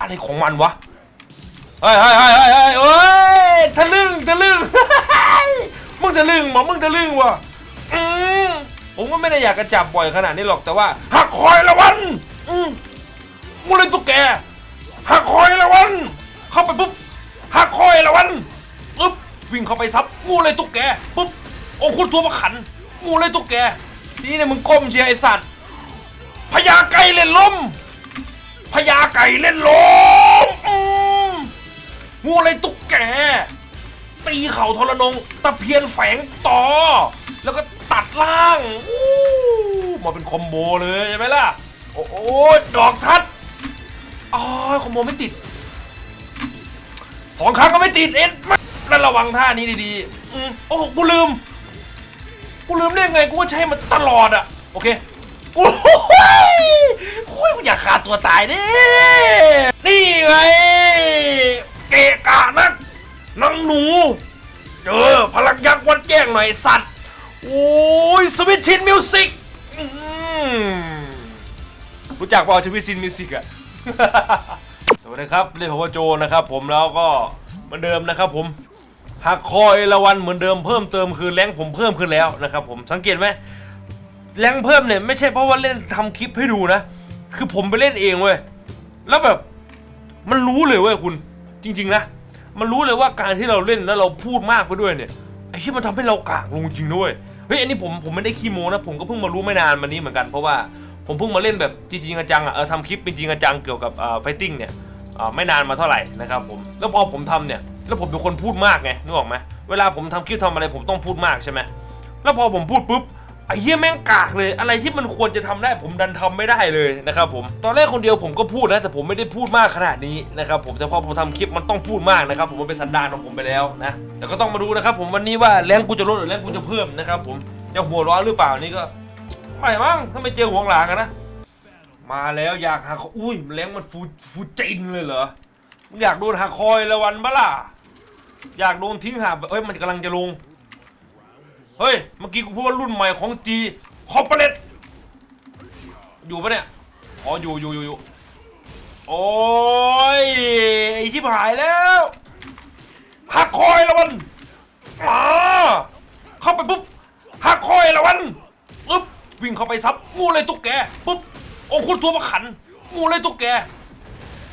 อะไรของมันวะเฮ้ยเฮ้ยเฮ้ยเฮ้ยเฮ้ยทะลึ่งทะลึ่งมึงทะลึ่งหมอมึงทะลึ่งวะอืมผมก็ไม่ได้อยากจะจับบ่อยขนาดนี้หรอกแต่ว่าหักคอยละวันอืมมูเลยตุ๊กแกหักคอยละวัน เข้าไปปุ๊บหักคอยละวันปุ๊บวิ่งเข้าไปซับงูเลยตุ๊กแกปุ๊บโอ้คุณตัวมาขันงูเลยตุ๊กแกนี่เนี่ยมึงก้มเชียร์ไอสัตว์พญาไก่เล่นลม พญาไก่เล่นลมอืมงูเลยตุ๊กแก ตีเข่าทรนง ตะเพียนแฝงต่อ แล้วก็ตัดล่างมาเป็นคอมโบเลยใช่ไหมล่ะ โอ้โหดอกทัดอ๋อคอมโบไม่ติดสองครั้งก็ไม่ติดเอ็นแล้วระวังท่านี้ดีๆ อืมโอ้โหกูลืม กูลืมได้ไงกูก็ใช้มันตลอดอะโอเค โอ้ยโอ้ยกูอยากขาดตัวตายดินี่ไงเกะกะนักนังหนู เออพลังยักษ์วัดแจ้งหน่อยสัตว์ โอ้ยสวิตชินมิวสิกรู้จักเปล่าสวิตชินมิวสิกอะสวัสดีครับเรียกผมว่าโจนะครับผมแล้วก็เหมือนเดิมนะครับผมหักคอยละวันเหมือนเดิมเพิ่มเติมคือแรงผมเพิ่มขึ้นแล้วนะครับผมสังเกตไหม แรงเพิ่มเนี่ยไม่ใช่เพราะว่าเล่นทำคลิปให้ดูนะ คือผมไปเล่นเองเว้ย แล้วแบบมันรู้เลยเว้ยคุณ จริง ๆ นะ มันรู้เลยว่าการที่เราเล่นแล้วเราพูดมากไปด้วยเนี่ยไอ้ที่มันทำให้เรากากลงจริงด้วย เฮ้ยอันนี้ผมผมไม่ได้ขี้โม้นะ ผมก็เพิ่งมารู้ไม่นานมานี้เหมือนกันเพราะว่าผมเพิ่งมาเล่นแบบจริงๆจังอะเออทำคลิปเป็นจริงจังเกี่ยวกับเอ่าไฟติ้งเนี่ยอ่าไม่นานมาเท่าไหร่นะครับผม แล้วพอผมทำเนี่ย แล้วผมเป็นคนพูดมากไงนึกออกไหมเวลาผมทำคลิปทำอะไรผมต้องพูดมากใช่ไหมแล้วพอผมพูดปุ๊บ ไอ้เหี้ยแม่งกากเลย อะไรที่มันควรจะทำได้ผมดันทำไม่ได้เลยนะครับผมตอนแรกคนเดียวผมก็พูดนะแต่ผมไม่ได้พูดมากขนาดนี้นะครับผมแต่พอผมทำคลิปมันต้องพูดมากนะครับผมมันเป็นสันดานของผมไปแล้วนะแต่ก็ต้องมาดูนะครับผมวันนี้ว่าแรงกูจะลดหรือแรงกูจะเพิ่มนะครับผมจะหัวร้อนหรือเปล่านี่ก็ไม่มั้งถ้าไม่เจอหัวหลางนะมาแล้วอยากหาคออุ้ยแรงมันฟูฟูจินเลยเหรอมึงอยากโดนหักคอยละวันบ้าล่ะอยากโดนทิ้งหาเอ้ยมันกำลังจะลง เฮ้ย เมื่อกี้กูพูดว่ารุ่นใหม่ของจีคอร์ปเรทอยู่ปะเนี่ย อ๋อ อยู่อยู่อยู่อยู่โอ้ยไอ้ที่หายแล้วหักคอยละวันมาเข้าไปปุ๊บหักคอยละวันปึ๊บวิ่งเข้าไปซับงูเลยตุ๊กแกปุ๊บโอ้คุณตัวมาขันงูเลยตุ๊กแก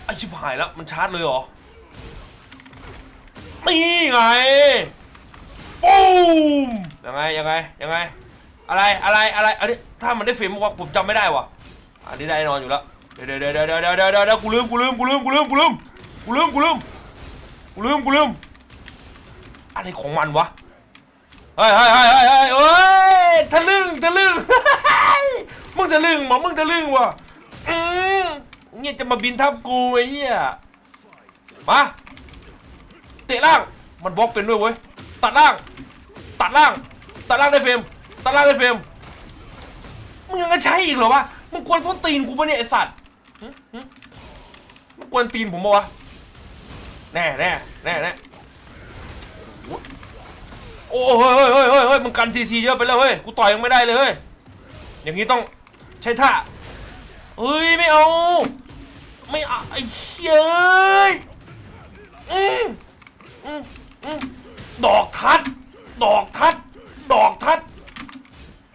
ไอชิบหายแล้วมันชาร์จเลยเหรอนี่ไง ปูมยังไงยังไงยังไง อะไรอะไรอะไรอันนี้ถ้ามันได้เฟรมว่าผมจำไม่ได้ว่ะอันนี้ได้แน่นอนอยู่แล้วเดี๋ยวเดี๋ยวเดี๋ยวเดี๋ยวเดี๋ยวเดี๋ยวเดี๋ยวกูลืมกูลืมกูลืมกูลืมกูลืมกูลืมกูลืมกูลืมกูลืมอะไรของมันวะเฮ้ยเฮ้ยเฮ้ยเฮ้ยเฮ้ยเฮ้ยทะลึ่งทะลึ่งมึงทะลึ่งหมอมึงทะลึ่งวะอืมเนี่ยจะมาบินทับกูไอ้เหี้ยมาเตะล่างมันบล็อกเป็นด้วยเว้ย ตัดล่าง ตัดล่าง ตัดล่างได้เฟรมตัดล่างได้เฟรมมึงยังจะใช้อีกเหรอวะ มึงกวนส้นตีนกูปะเนี่ยไอสัตว์มึงกวนตีนผมปะวะ แน่แน่แน่แน่โอ้เฮ้ยเฮ้ยเฮ้ยเฮ้ยเฮ้ยมึงกันซีซีเยอะไปแล้วเฮ้ย กูต่อยยังไม่ได้เลยเฮ้ย อย่างนี้ต้องใช้ท่า เฮ้ยไม่เอา ไม่เอาไอ้เฮ้ยอืมอืมอืม ดอกทัด ดอกทัด ดอกทัด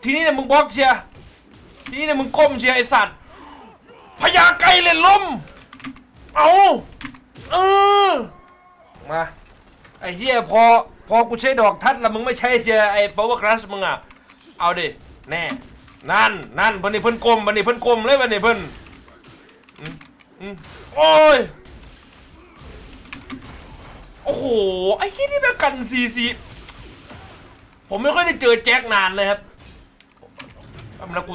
ทีนี้เนี่ยมึงบล็อกเชียร์ทีนี้เนี่ยมึงก้มเชียร์ไอสัตว์พญาไก่เล่นลม เอาเออมา ไอ้เหี้ยพอ พอกูใช้ดอกทัดแล้วมึงไม่ใช้เชียร์ไอ้ power crush มึงอะ เอาดิ แน่ นั่น นั่นเพิ่นนี่เพิ่นกลมเพิ่นนี่เพิ่นกลมเลยเพิ่นนี่เพิ่นอืมอืมโอ้ยโอ้โห ไอ้ที่นี่แบบกันซีซีผมไม่ค่อยได้เจอแจ็คนานเลยครับมันนะกู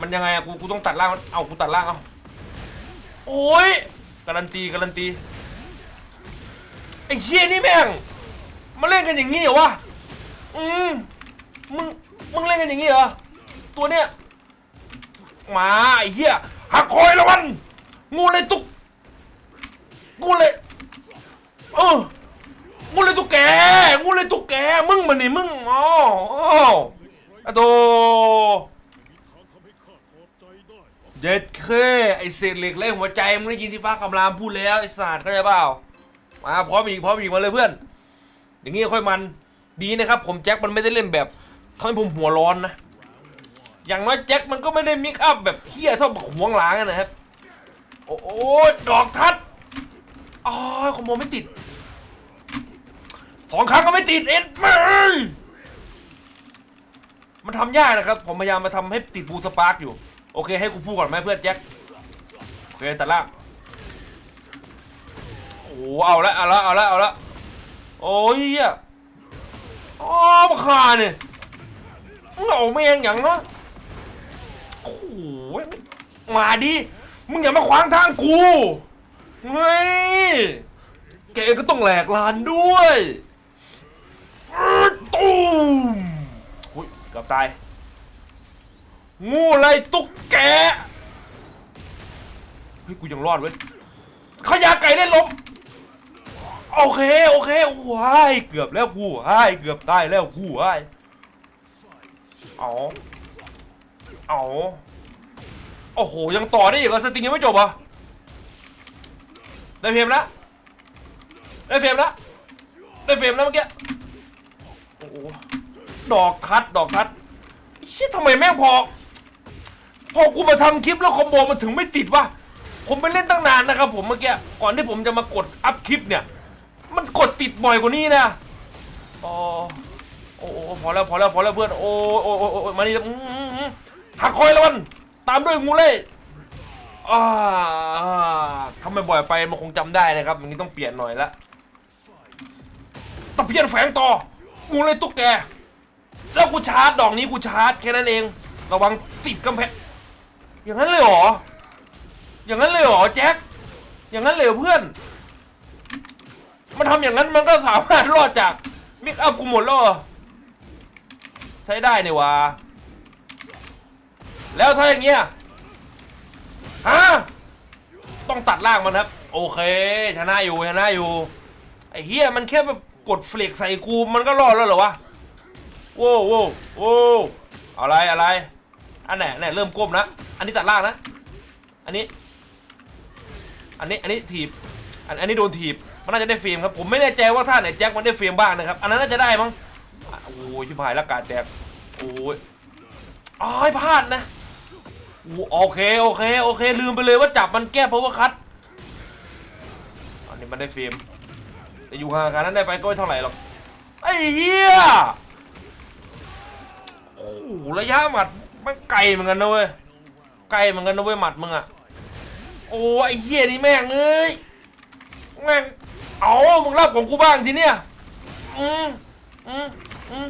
มันยังไงอะกูกูต้องตัดล่างเอากูตัดล่างเอาโอ้ยการันตีการันตีไอ้เฮียนี่แม่งมาเล่นกันอย่างงี้เหรอวะอืมมึงมึงเล่นกันอย่างงี้เหรอตัวเนี้ยมาไอ้เหี้ยหักคอยละวันงูเลยตุกงูเลยเออ งูเลยตุ๊กแกงูเลยตุ๊กแก มึงมันนี่มึงอ๋ออ๋ออะโตเย็ดเคไอเศษเหล็กเล่หัวใจมึงได้ยินที่ฟ้าคำรามพูดแล้วไอศาสตร์เข้าใจเปล่ามาพร้อมอีกพร้อมอีกมาเลยเพื่อน อย่างงี้ค่อยมันดีนะครับ ผมแจ็คมันไม่ได้เล่นแบบทำให้ผมหัวร้อนนะอย่างน้อยแจ็คมันก็ไม่ได้มิกอัพแบบเฮี้ยเท่าบักหวงหลางนะครับ โอ้โหดอกทัดอ๋อคอมโบไม่ติด สองครั้งก็ไม่ติดเอ็ดไม่มันทำยากนะครับ ผมพยายามมาทำให้ติดบูสปาร์กอยู่ โอเคให้กูพูดก่อนไหมเพื่อนแจ็คโอเคตัดล่างโอ้เอาละเอาละเอาละเอาละโอ้ยเหี้ยอ๋อมาคาเนี่ยมึงเอาไม่ยังอย่างเนาะโอ้โหมาดิมึงอย่ามาขวางทางกูเฮ้ยแกก็ต้องแหลกลานด้วย ตูมอุ้ยเกือบตาย งูไรตุ๊กแกเฮ้ยกูยังรอดเว้ยขยะไก่ได้ล้มโอเคโอเคว้ายเกือบแล้วกูว้ายเกือบตายแล้วกูว้ายเอาเอาโอ้โหยังต่อได้อีกเหรอสติงยังไม่จบเหรอได้เฟรมแล้วได้เฟรมแล้วได้เฟรมแล้วเมื่อกี้ ดอกคัดดอกคัดเชี่ยทำไมแม่งพอ พอกูมาทำคลิปแล้วคอมโบมันถึงไม่ติดวะผมไปเล่นตั้งนานนะครับผมเมื่อกี้ก่อนที่ผมจะมากดอัพคลิปเนี่ย มันกดติดบ่อยกว่านี้นะอ๋อโอ้โอ้พอแล้วพอแล้วพอแล้วเพื่อนโอ้โอ้โอ้มานี่หักคอยแล้วมันตามด้วยงูเล่อ่าทำไมบ่อยไปมันคงจำได้นะครับอย่างนี้ต้องเปลี่ยนหน่อยละตะเพียนแฝงต่อ งูเล่ตุ๊กแก แล้วกูชาร์จดอกนี้กูชาร์จแค่นั้นเอง ระวังติดกำแพง อย่างนั้นเลยเหรอ อย่างนั้นเลยเหรอแจ็ค อย่างนั้นเลยเพื่อน มันทำอย่างนั้นมันก็สามารถรอดจากมิกอัพกูหมดแล้วใช้ได้เนี่ยวะ แล้วถ้าอย่างเงี้ยฮะต้องตัดล่างมันครับ โอเค ชนะอยู่ชนะอยู่ ไอ้เฮียมันแค่แบบ กดเฟลกใส่กูมันก็รอดแล้วเหรอวะโว้โว้โว้อะไรอะไร อันไหนอันไหนเริ่มก้มนะอันนี้ตัดล่างนะ อันนี้ อันนี้อันนี้ถีบอันอันนี้โดนถีบมันน่าจะได้เฟรมครับผมไม่แน่ใจว่าท่าไหนแจ็คมันได้เฟรมบ้างนะครับอันนั้นน่าจะได้มั้งโอ้ยชิบหายล้วกาดแตกโอ้ยอ้ายพลาดนะโอ้โอเคโอเคโอเคลืมไปเลยว่าจับมันแก้เพราะว่าคัดอันนี้มันได้เฟรม แต่อยู่ห่างกันนั้นได้ไปก็ไม่เท่าไหร่หรอกไอ้เหี้ยโอ้โหระยะหมัดมันไกลเหมือนกันนะเว้ยไกลเหมือนกันนะเว้ยหมัดมึงอะโอ้ไอ้เหี้ยนี่แม่งเอ้ยแม่งเอามึงรับของกูบ้างทีเนี้ยอืมอืมอืม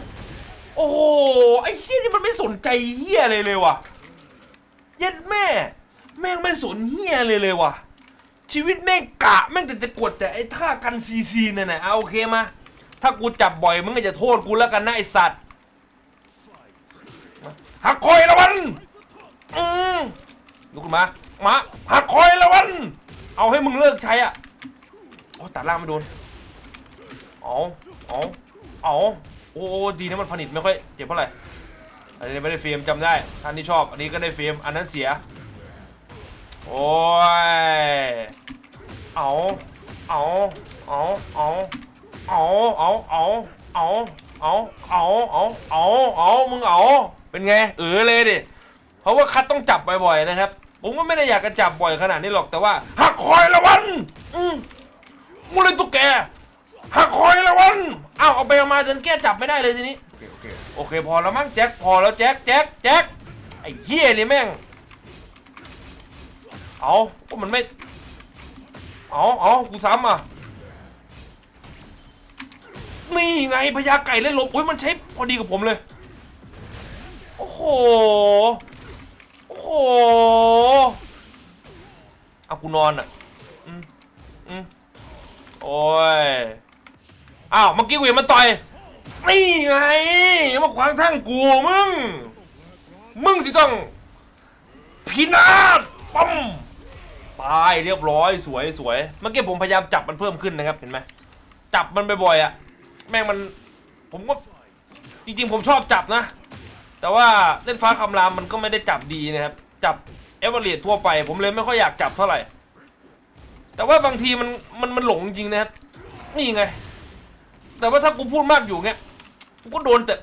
โอ้โหไอ้เหี้ยนี่มันไม่สนใจเหี้ยเลยเลยว่ะเย็ดแม่ แม่งไม่สนเหี้ยเลยเลยว่ะ ชีวิตแม่งกะแม่งแต่จะกดแต่ไอ้ท่ากันซีซีนั่นน่ะเอาโอเคมา ถ้ากูจับบ่อยมึงก็จะโทษกูแล้วกันนะไอสัตว์หักคอยละวันอืมลุกขึ้นมา มาหักคอยละวัน เอาให้มึงเลิกใช้อะโอ้ตัดล่างไม่โดนเอาเอาเอาโอ้ดีนะมันผลิตไม่ค่อยเจ็บเท่าไหร่อันนี้ไม่ได้เฟรมจำได้ท่านที่ชอบ อันนี้ก็ได้เฟรมอันนั้นเสีย โอ้ย เอาเอาเอาเอาเอาเอาเอาเอาเอาเอาเอาเอาเอามึงเอา เป็นไง เออเลยดิ เพราะว่าคัดต้องจับบ่อยๆนะครับ ผมก็ไม่ได้อยากจะจับบ่อยขนาดนี้หรอกแต่ว่าหักคอยละวัน อืมมูเลยตุ๊กแกหักคอยละวันอ้าวเอาไปเอามาจนแก้จับไม่ได้เลยทีนี้โอเคโอเค โอเค พอแล้วมั้งแจ็ค พอแล้วแจ็คแจ็คแจ็คไอ้เหี้ยนี่แม่ง เอาก็มันไม่ เอาเอากูซ้ำอะ นี่ไงพญาไก่เล่นลมโอ้ยมันใช้พอดีกับผมเลย โอ้โห โอ้โห เอากูนอนอะ อืมอืมโอ้ย อ้าวเมื่อกี้กูเห็นมันต่อย นี่ไงอย่ามาขวางทางกูมึง มึงสิต้องพินาศปั๊ม ตายเรียบร้อยสวยสวยเมื่อกี้ผมพยายามจับมันเพิ่มขึ้นนะครับเห็นไหมจับมันบ่อยๆอะแม่งมันผมก็จริงๆผมชอบจับนะ แต่ว่าเล่นฟ้าคำรามมันก็ไม่ได้จับดีนะครับ จับเอเวอเรทั่วไป ผมเลยไม่ค่อยอยากจับเท่าไหร่ แต่ว่าบางทีมันมันมันหลงจริงนะครับนี่ไง แต่ว่าถ้ากูพูดมากอยู่เงี้ยกูก็โดนแต่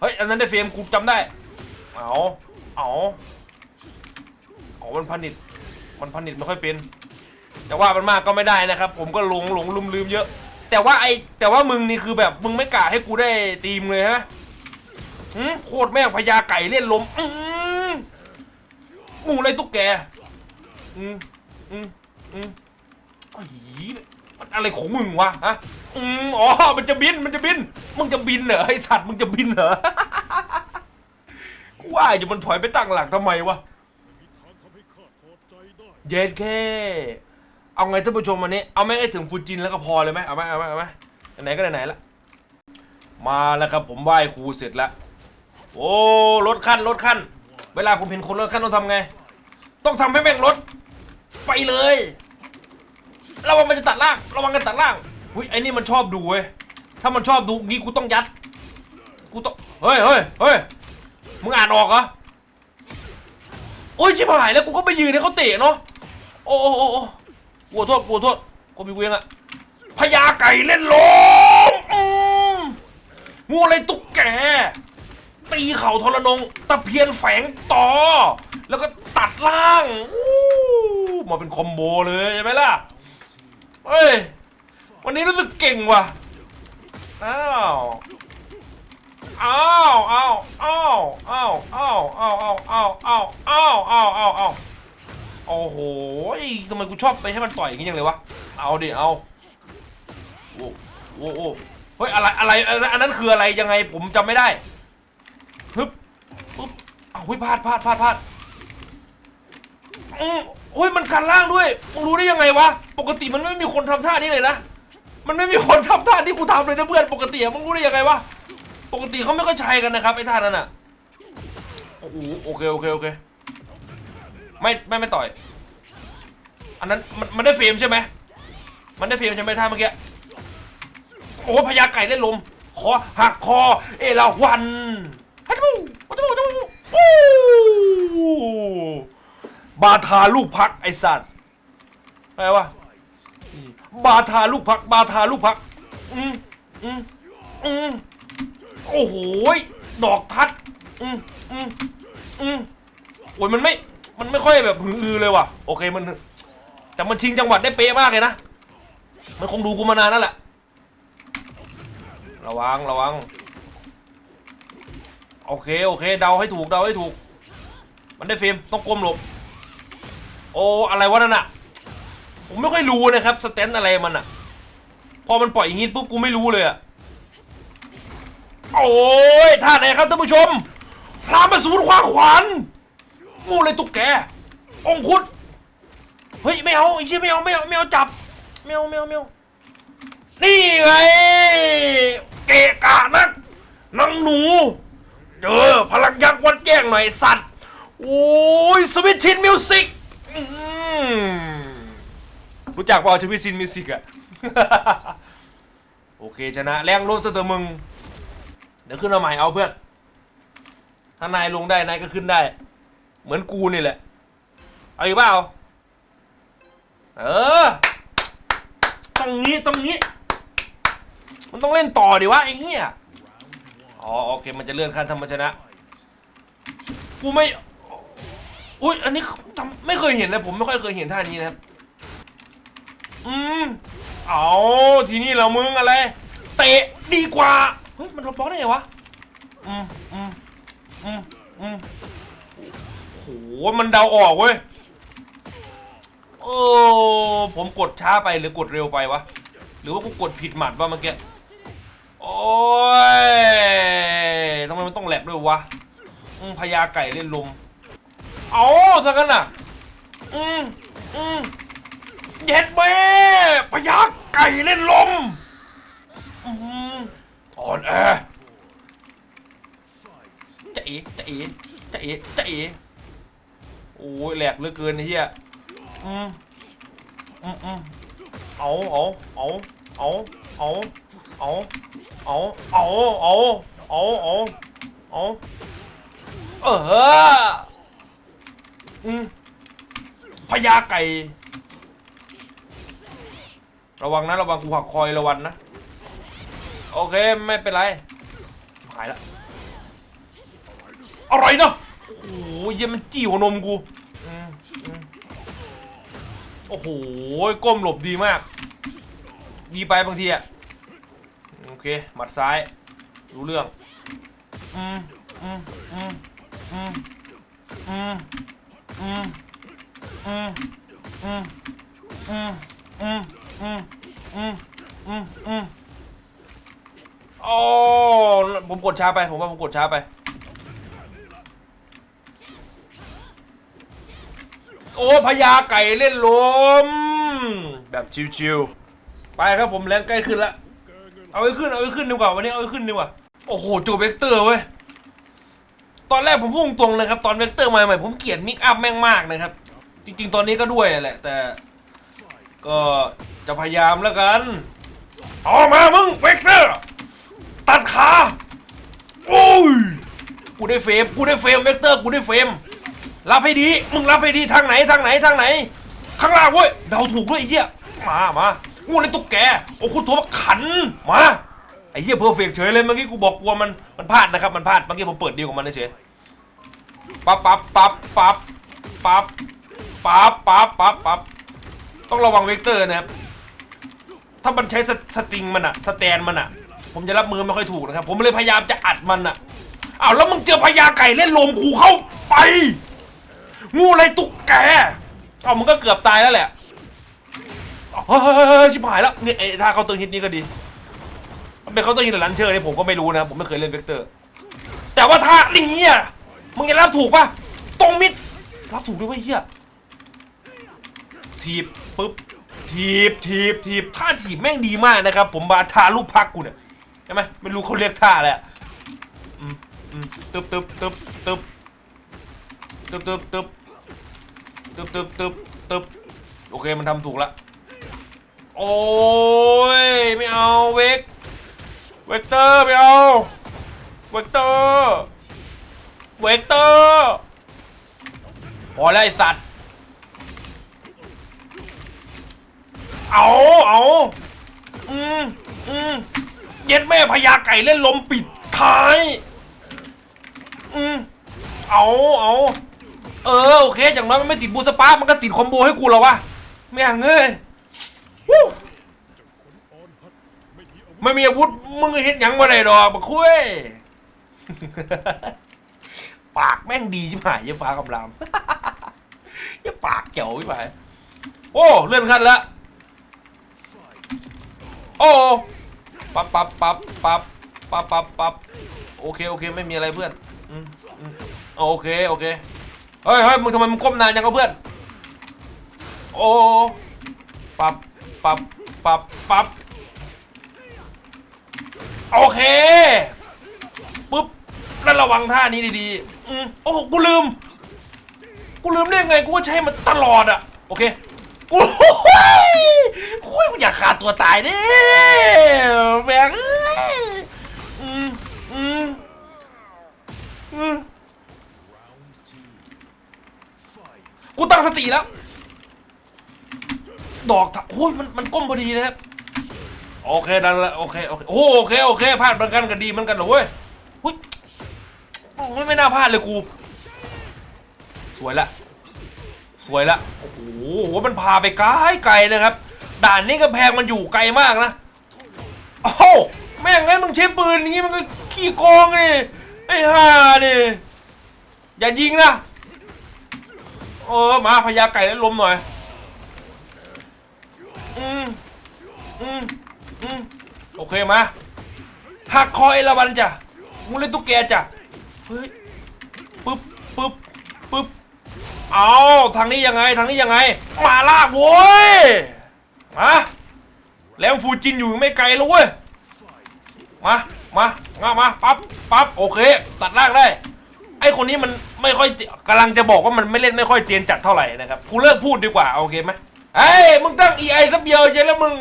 เฮ้ยอันนั้นได้เฟรมกูจำได้เอาเอาเอามันผนิต มันผนิตไม่ค่อยเป็นแต่ว่ามันมากก็ไม่ได้นะครับ ผมก็หลงหลงลืมลืมเยอะ แต่ว่าไอแต่ว่ามึงนี่คือแบบมึงไม่กะให้กูได้ตีมเลยฮะหืมโคตรแม่งพญาไก่เล่นลมอืมหมูไรตุ๊กแกอืมอืมอืมไอ้มันอะไรของมึงวะฮะอืมอ๋อมันจะบินมันจะบินมึงจะบินเหรอไอสัตว์มึงจะบินเหรอกูว่าอยู่มันถอยไปตั้งหลักทำไมวะ เย็นแค่ เอาไงท่านผู้ชมวันนี้ เอาไม่ให้ถึงฟูจินแล้วก็พอเลยไหมเอาไหมเอาไหมเอาไหมไหนก็ไหนละ มาแล้วครับผมไหว้ครูเสร็จแล้ว โอ้รถขั้นรถขั้น เวลาผมเห็นคนรถขั้นต้องทำไง ต้องทำให้แม่งรถ ไปเลย ระวังมันจะตัดล่าง ระวังกันตัดล่างอุ้ยไอ้นี่มันชอบดูเว้ย ถ้ามันชอบดูงี้กูต้องยัด กูต้อง เฮ้ยเฮ้ยเฮ้ยมึงอ่านออกเหรอโอ้ยชิบหายแล้วกูก็ไปยืนให้เขาเตะเนาะ โอ้โอ้โอ้กลัวโทษกลัวโทษกูมีเวียงอะพญาไก่เล่นลมอืมงูอะไรตุ๊กแก ตีเข่าทรนงตะเพียนแฝงต่อ แล้วก็ตัดล่างอู้มาเป็นคอมโบเลยใช่ไหมล่ะเฮ้ย วันนี้รู้สึกเก่งว่ะ อ้าว อ้าว อ้าว อ้าว อ้าว อ้าว อ้าว อ้าว อ้าว อ้าว อ้าว อ้าว โอ้โหทำไมกูชอบไปให้มันต่อยอย่างนี้จังเลยวะ เอาดิ เอา โอ้โอ้โอ้เฮ้ย อะไร อะไร อันนั้นคืออะไร ยังไง ผมจำไม่ได้ฮึบปึ๊บเอาเฮ้ยพลาดพลาดพลาดพลาดอืมเฮ้ย มันกันล่างด้วยมึงรู้ได้ยังไงวะ ปกติมันไม่มีคนทำท่านี้เลยนะ มันไม่มีคนทำท่าที่กูทำเลยนะเพื่อน ปกติมึงรู้ได้ยังไงวะ ปกติเขาไม่ค่อยใช้กันนะครับไอ้ท่านั้นอะ โอ้โห โอเค โอเค โอเค ไม่ไม่ไม่ต่อย อันนั้นมันมันได้เฟรมใช่ไหมมันได้เฟรมใช่ไหมท่าเมื่อกี้โอ้พญาไก่เล่นลมคอหักคอ เอราวันฮัจมูฮัจมูฮัจมูปูบาทาลูกพักไอสัตว์อะไรวะบาทาลูกพัก บาทาลูกพัก อืมอืมอืมโอ้โหดอกทัด อืมอืมอืมโอ้ยมันไม่ มันไม่ค่อยแบบหืออือเลยว่ะ โอเคมัน แต่มันชิงจังหวัดได้เป๊ะมากเลยนะ มันคงดูกูมานานนั่นแหละ ระวังระวัง โอเคโอเคเดาให้ถูกเดาให้ถูก มันได้เฟรมต้องก้มหลบ โอ้อะไรวะนั่นอะผมไม่ค่อยรู้นะครับสแตนอะไรมันอะพอมันปล่อยอย่างงี้ปุ๊บกูไม่รู้เลยอะโอ้ยท่าไหนครับท่านผู้ชมพรามมาสูนความขวัญ งูเลยตุ๊กแก องคุดเฮ้ยไม่เอาไอ้ยี่ไม่เอาไม่เอาไม่เอาจับไม่เอาไม่เอาไม่เอานี่ไงเกะกะนักนังหนูเจอพลังยักษ์วัดแจ้งหน่อยสัตว์โอ้ยสวิตชินมิวสิกรู้จักเปล่าสวิตชินมิวสิกอะโอเคชนะแรงรถเตอมึง เดี๋ยวขึ้นมาใหม่เอาเพื่อนถ้านายลงได้นายก็ขึ้นได้ เหมือนกูนี่แหละ เอาอีกเปล่าเออตรงนี้ตรงนี้ มันต้องเล่นต่อดิวะไอ้เหี้ยอ๋อโอเคมันจะเลื่อนขั้นธรรมชนะ กูไม่ อุ้ยอันนี้จำไม่เคยเห็นเลยผมไม่ค่อยเคยเห็นท่านี้นะครับ อืม เอาทีนี้เรามึงอะไร เตะดีกว่า เฮ้ย มันลบบล็อกได้ไงวะ อืมอืมอืมอืม โหมันเดาออกเว้ยโอ้ผมกดช้าไปหรือกดเร็วไปวะ หรือว่ากูกดผิดหมัดวะเมื่อกี้โอ้ยทำไมมันต้องแหลกด้วยวะพญาไก่เล่นลมเอาซะกันน่ะ อืมอืมเย็ดแม่พญาไก่เล่นลมอืมอ่อนแอจะเอ๋จะเอ๋จะเอ๋จะเอ๋ อ้ยแหลกเหลือเกินเหี้ยอืมอืมอืมเอาเอาเอาเอาเอาเอาเอาเอาเอาเอาเอาเอาเอออืมพญาไก่ ระวังนะระวังกูหักคอยระวังนะโอเคไม่เป็นไรหายละอะไรเนาะ เหี้ยมันจี้หัวนมกูโอ้โหก้มหลบดีมาก ดีไปบางทีอะโอเคหมัดซ้าย รู้เรื่องอืมอืมอืมอืมอืมอืมอืมอืมอืมอืมอืมอืมอืมอืมโอ้ผมกดช้าไป ผมว่าผมกดช้าไป อ้พญาไก่เล่นลม แบบชิวๆ ไปครับผมแรงใกล้ขึ้นละ เอาไว้ขึ้นเอาไว้ขึ้นดีกว่าวันนี้เอาไว้ขึ้นดีกว่า โอ้โหจูเวกเตอร์เว้ย ตอนแรกผมพุ่งตรงเลยครับ ตอนเวกเตอร์มาใหม่ผมเกลียดมิกอัพแม่งมากนะครับ จริง ๆ ตอนนี้ก็ด้วยแหละ แต่ ก็จะพยายามแล้วกันเอามามึงเวกเตอร์ ตัดขา โอ้ย กูได้เฟรมกูได้เฟรมเวกเตอร์กูได้เฟรม รับให้ดี มึงรับให้ดีทางไหนทางไหนทางไหน ข้างล่างเว้ยเดาถูกด้วยไอ้เหี้ย มามางูในตุ๊กแก โอ้คุณโทรมาขัน มา ไอ้เหี้ยเพอร์เฟกเฉยเลยเมื่อกี้กูบอกกลัวมัน มันพลาดนะครับ มันพลาด เมื่อกี้ผมเปิดดีลกับมันเฉยปั๊บปั๊บปั๊บปั๊บปั๊บปั๊บปั๊บปั๊บปั๊บต้องระวังเวกเตอร์นะครับ ถ้ามันใช้สติงมันอะสแตนมันอะผมจะรับมือไม่ค่อยถูกนะครับ ผมเลยพยายามจะอัดมันอะอ้าวแล้วมึงเจอพญาไก่เล่นลมกูเข้าไป งูอะไรตุ๊กแกเอามึงก็เกือบตายแล้วแหละเฮ้ยชิบหายแล้วเนี่ยไอ้ท่าเขาตือนฮิตนี่ก็ดี มันเป็นเขาตือนฮิตหรือลันเชอร์เนี่ยผมก็ไม่รู้นะผมไม่เคยเล่นเวกเตอร์ แต่ว่าท่าอย่างเงี้ยมึงจะรับถูกปะตรงมิดรับถูกด้วยวยเฮียทีบปุ๊บทีบทีบทีบท่าทีบแม่งดีมากนะครับ ผมบาทาลูกพักกูเนี่ยใช่ไหมไม่รู้เขาเรียกท่าอะไรอะอืมอืมตึบตึบตึบตึบ ตึบตึบตึบตึบตึบตึบตึบโอเคมันทำถูกละโอ้ยไม่เอาเวกเวกเตอร์ไม่เอาเวกเตอร์เวกเตอร์พอแล้วไอสัตว์เอาเอาอืมอืมเย็ดแม่พญาไก่เล่นลมปิดท้าย อืมเอาเอา เออโอเคอย่างน้อยมันไม่ติดบูสปาร์คมันก็ติดคอมโบให้กูแล้ววะแม่งเอ้ยวู้ไม่มีอาวุธมึงเห็นยังมาได้ดอกบักคุยปากแม่งดีชิบหายยี่ฟ้ากำลามยี่ปากเจ๋วชิบหายโอ้เลื่อนขั้นแล้วโอ้ปั๊บปั๊บปั๊บปั๊บปั๊บปั๊บปั๊บโอเคโอเคไม่มีอะไรเพื่อนอืมอืมโอเคโอเค เฮ้ยเฮ้ยมึงทำไมมึงก้มนานยังกับเพื่อน โอ้ปับปับปับปับโอเคปุ๊บแล้วระวังท่านี้ดีๆอืมโอ้โหกูลืม กูลืมได้ไงกูก็ใช้มันตลอดอะโอเค กูโอ้ยกูอยากขาดตัวตายดิแม่งเอ้ยอืมอืมอืม กูตั้งสติแล้ว ดอกทะโอ้ยมันมันก้มพอดีนะครับ โอเคดันละโอเคโอเคโอ้โอเคโอเคพลาดเหมือนกันก็ดีเหมือนกันเหรอเว้ยหุ้ยไม่ไม่น่าพลาดเลยกูสวยละสวยละโอ้โหมันพาไปไกลไกลนะครับ ด่านนี้กำแพงมันอยู่ไกลมากนะโอ้แม่งงั้นมึงใช้ปืนอย่างงี้มันก็ขี้โกงนี่ไอ้ห่าเนี่ยอย่ายิงนะ เออมาพญาไก่แล้วลมหน่อย อืมอืมอืมโอเคมาหักคอเอราวันจ้ะมึงเล่นตุ๊กแกจ้ะเฮ้ยปึ๊บปึ๊บปึ๊บเอาทางนี้ยังไงทางนี้ยังไง มาลากโว้ยมาแล้วฟูจินอยู่ไม่ไกลแล้วเว้ยมามามามาปั๊บปั๊บโอเค ตัดลางได้ ไอคนนี้มันไม่ค่อยกำลังจะบอกว่ามันไม่เล่นไม่ค่อยเจนจัดเท่าไหร่นะครับกูเลิกพูดดีกว่าโอเคไหมเอ้มึงตั้ง EI สักเดียวเจแล้วมึง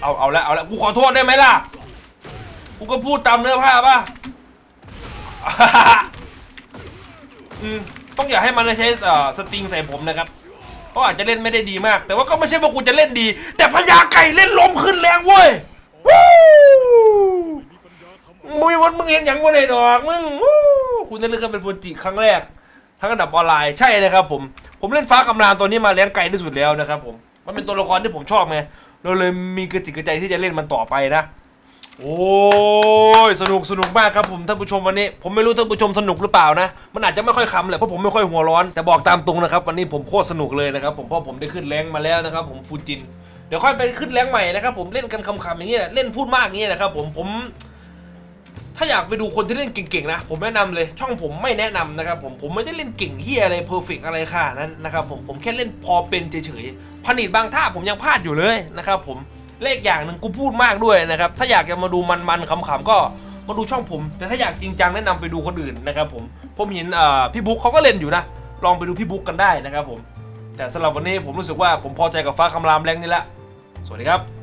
เอาเอาละเอาละกูขอโทษได้ไหมล่ะ กูก็พูดตามเนื้อผ้าป่ะอืมต้องอย่าให้มันใช้เอ่สตริงใส่ผมนะครับเพราะอาจจะเล่นไม่ได้ดีมาก แต่ว่าก็ไม่ใช่ว่ากูจะเล่นดี แต่พญาไก่เล่นลมขึ้นแรงเว้ยวู้ มึงวันมึงเห็นอย่างว่าไหนดอกมึงคุณได้เลือกเป็นฟูจิครั้งแรก ทั้งระดับออนไลน์ใช่นะครับผม ผมเล่นฟ้ากำลามตัวนี้มาแรงไกลที่สุดแล้วนะครับผม มันเป็นตัวละครที่ผมชอบไงเราเลยมีกระจิกกระใจที่จะเล่นมันต่อไปนะ โอ้ยสนุกสนุกมากครับผมท่านผู้ชมวันนี้ ผมไม่รู้ท่านผู้ชมสนุกหรือเปล่านะ มันอาจจะไม่ค่อยคำแหละเพราะผมไม่ค่อยหัวร้อน แต่บอกตามตรงนะครับวันนี้ผมโคตรสนุกเลยนะครับผมเพราะผมได้ขึ้นแรงมาแล้วนะครับผมฟูจิน เดี๋ยวค่อยไปขึ้นแรงใหม่นะครับผมเล่นกันคำๆอย่างนี้แหละเล่นพูดมากอย่างนี้นะครับผมผม ถ้าอยากไปดูคนที่เล่นเก่งๆนะ ผมแนะนำเลย ช่องผมไม่แนะนำนะครับผมผมไม่ได้เล่นเก่งเฮียอะไรเพอร์เฟกอะไรค่ะนั้นนะครับผมผมแค่เล่นพอเป็นเฉยๆผนิตบางท่าผมยังพลาดอยู่เลยนะครับผมเลขอย่างหนึ่งกูพูดมากด้วยนะครับถ้าอยากจะมาดูมันๆขำๆก็มาดูช่องผม แต่ถ้าอยากจริงจังแนะนำไปดูคนอื่นนะครับผมผมเห็นพี่บุ๊กเขาก็เล่นอยู่นะลองไปดูพี่บุ๊กกันได้นะครับผมแต่สำหรับวันนี้ผมรู้สึกว่าผมพอใจกับฟ้าคำรามแรงนี่ละสวัสดีครับ